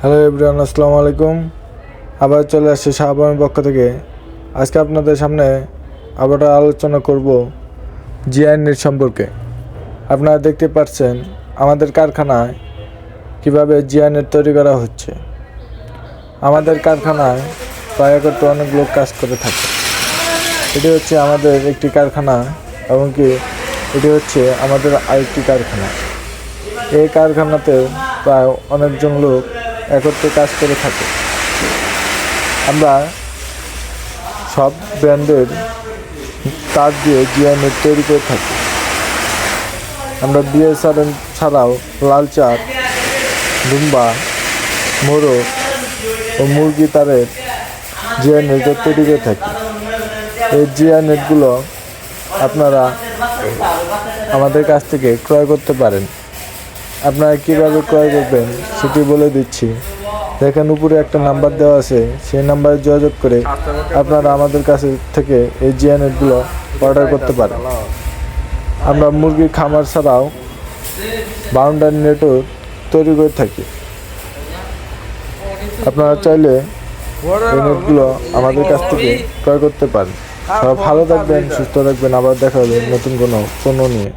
Hello everyone, আসসালামু আলাইকুম। আবার চলে আসছে শাহবানের পক্ষ থেকে। আজকে আপনাদের সামনে আবার আলোচনা করব জিআই নেট সম্পর্কে। আপনারা দেখতে পাচ্ছেন আমাদের কারখানায় কীভাবে জিআই নেট তৈরি করা হচ্ছে। আমাদের কারখানায় প্রায় একত্র অনেক লোক কাজ করে থাকে। এটি হচ্ছে আমাদের একটি কারখানা এমনকি এটি হচ্ছে আমাদের আরেকটি কারখানা। এই কারখানাতে প্রায় অনেকজন লোক একত্রে কাজ করে থাকে। আমরা সব ব্র্যান্ডের তার দিয়ে জিআই নেট তৈরি করে থাকি। আমরা বিএসআরএন ছাড়াও লাল চাঁদ ডুম্বা মোরো ও মুরগি তারের জিআই নেট তৈরি করে থাকি। এই জিআই নেটগুলো আপনারা আমাদের কাছ থেকে ক্রয় করতে পারেন। আপনারা কীভাবে ক্রয় করবেন, সেটি বলে দিচ্ছি। দেখেন উপরে একটা নাম্বার দেওয়া আছে, সেই নাম্বারে যোগাযোগ করে আপনারা আমাদের কাছে থেকে এই জিয়া অর্ডার করতে পারেন। আমরা মুরগির খামার ছাড়াও বাউন্ডারি নেটও তৈরি করে থাকি। আপনারা চাইলে এই নেটগুলো আমাদের কাছ থেকে ক্রয় করতে পারেন। সবাই ভালো থাকবেন, সুস্থ থাকবেন। আবার দেখা হবে নতুন কোনো পণ্য নিয়ে।